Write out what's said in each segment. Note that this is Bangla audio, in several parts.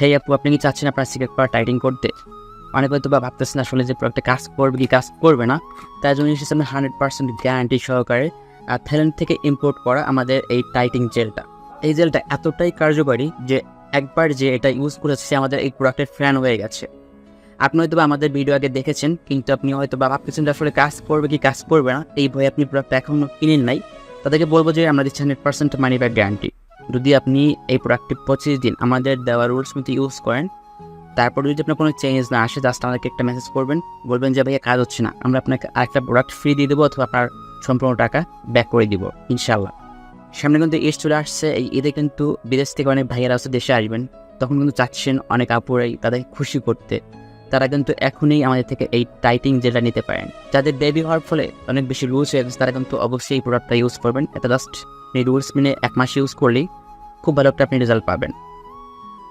হে আপু, আপনি কি চাচ্ছেন আপনার সিগারেট পাওয়ার টাইটিং করতে? অনেক হয়তো বা ভাবতেছেন আসলে যে প্রোডাক্টে কাজ করবে কি কাজ করবে না? তাই জন্য এসেছে আমরা হান্ড্রেড পার্সেন্ট গ্যারান্টি সহকারে থাইল্যান্ড থেকে ইম্পোর্ট করা আমাদের এই টাইটিং জেলটা। এই জেলটা এতটাই কার্যকরী যে একবার যে এটা ইউজ করেছে আমাদের এই প্রোডাক্টের ফ্যান হয়ে গেছে। আপনি হয়তো বা আমাদের ভিডিও আগে দেখেছেন, কিন্তু আপনি হয়তো বা ভাবতেছেন আসলে কাজ করবে কি কাজ করবে না? এই ভয়ে আপনি প্রোডাক্ট এখনও কিনেন নাই। তাদেরকে বলব যে আমরা দিচ্ছি hundred percent money back guarantee যদি আপনি এই প্রোডাক্টটি পঁচিশ দিন আমাদের দেওয়া রুলস মতো ইউজ করেন, তারপর যদি আপনার কোনো চেঞ্জ না আসে জাস্ট আমাদেরকে একটা মেসেজ করবেন, বলবেন যে, ভাইয়া, কাজ হচ্ছে না। আমরা আপনাকে আরেকটা প্রোডাক্ট ফ্রি দিয়ে দেবো অথবা আপনার সম্পূর্ণ টাকা ব্যাক করে দিব ইনশাল্লাহ সামনে কিন্তু ঈদ চলে আসছে, এই ঈদে কিন্তু বিদেশ থেকে অনেক ভাইয়েরা আছে দেশে আসবেন। তখন কিন্তু চাচ্ছেন অনেক আপুরাই তাদের খুশি করতে। তারা কিন্তু এখনই আমাদের থেকে এই টাইটিং যেটা নিতে পারেন। যাদের বেবি হওয়ার ফলে অনেক বেশি রুলস হয়ে গেছে, তারা কিন্তু অবশ্যই এই প্রোডাক্টটা ইউজ করবেন। এটা জাস্ট এই রুলস মেনে এক মাস ইউজ করলেই খুব ভালো একটা আপনি রেজাল্ট পাবেন।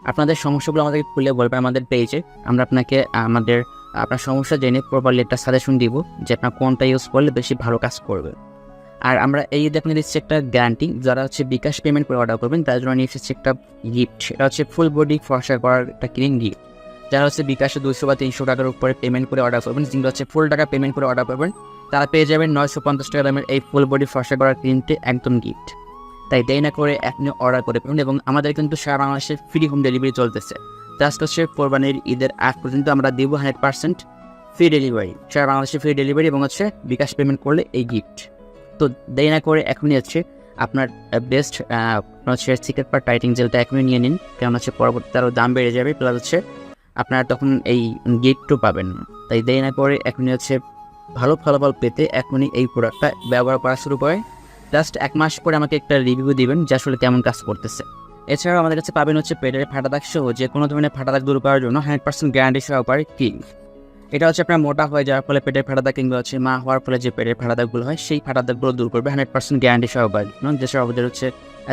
আপনাদের সমস্যাগুলো আমাদেরকে খুলে বলবেন আমাদের পেজে আমরা আপনাকে, আমাদের, আপনার সমস্যা জেনে প্রপারলি একটা সাজেশন দিব যে আপনার কোনটা ইউজ করলে বেশি ভালো কাজ করবে। আর আমরা এই ঈদে আপনি দিচ্ছি একটা গ্যারান্টি যারা হচ্ছে বিকাশ পেমেন্ট করে অর্ডার করবেন তার জন্য নিয়ে এসেছে একটা গিফট সেটা হচ্ছে ফুল বডি ফর্সা করার একটা ক্রিম গিফট যারা হচ্ছে বিকাশে দুশো বা তিনশো টাকার উপরে পেমেন্ট করে অর্ডার করবেন, যেগুলো হচ্ছে ফুল টাকা পেমেন্ট করে অর্ডার করবেন, তারা পেয়ে যাবেন নয়শো পঞ্চাশ টাকা দামের এই ফুল বডি ফর্সা করার ক্রিমটি একদম গিফট তাই দেরি না করে আপনি অর্ডার করে পাবেন এবং আমাদের কিন্তু সারা বাংলাদেশে ফ্রি হোম ডেলিভারি চলতেছে। জাস্ট হচ্ছে কোরবানির ঈদের আগ পর্যন্ত আমরা দিব হান্ড্রেড পার্সেন্ট ফ্রি ডেলিভারি সারা বাংলাদেশে ফ্রি ডেলিভারি এবং হচ্ছে বিকাশ পেমেন্ট করলে এই গিফট তো দেরি না করে এখনই হচ্ছে আপনার বেস্ট হচ্ছে সিক্রেট পার টাইটিং জেলটা এখনই নিয়ে নিন। কারণ হচ্ছে পরবর্তীতে আরও দাম বেড়ে যাবে প্লাস হচ্ছে আপনারা তখন এই গিফটও পাবেন। তাই দেরি না করে এখনই হচ্ছে ভালো ফলাফল পেতে এখনই এই প্রোডাক্টটা ব্যবহার করা শুরু করে জাস্ট এক মাস পরে আমাকে একটা রিভিউ দিবেন, যে আসলে কেমন কাজ করতেছে। এছাড়াও আমাদের কাছে পাবেন হচ্ছে পেটের ফাটা দাগ সহ যে কোনো ধরনের ফাটা দাগ দূর করার জন্য হান্ড্রেড পার্সেন্ট গ্যারান্টি সহকারে ক্লিন এটা হচ্ছে আপনার মোটা হয়ে যাওয়ার ফলে পেটের ফাটা দাগ কিংবা হচ্ছে মা হওয়ার ফলে যে পেটের ফাটা দাগগুলো হয়, সেই ফাটা দাগগুলো দূর করবে হান্ড্রেড পার্সেন্ট গ্যারান্টি সহকারে। যেসব আমাদের হচ্ছে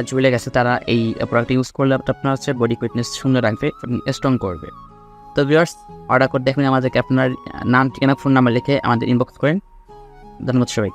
ঝুলে গেছে, তারা এই প্রোডাক্ট ইউজ করলে আপনার হচ্ছে বডি ফিটনেস সুন্দর রাখবে এবং স্ট্রং করবে। তো ভিউয়ার্স অর্ডার করতে এখন আমাদেরকে আপনার নাম, ঠিকানা ফোন নাম্বার লিখে আমাদের ইনবক্স করেন। ধন্যবাদ সবাইকে।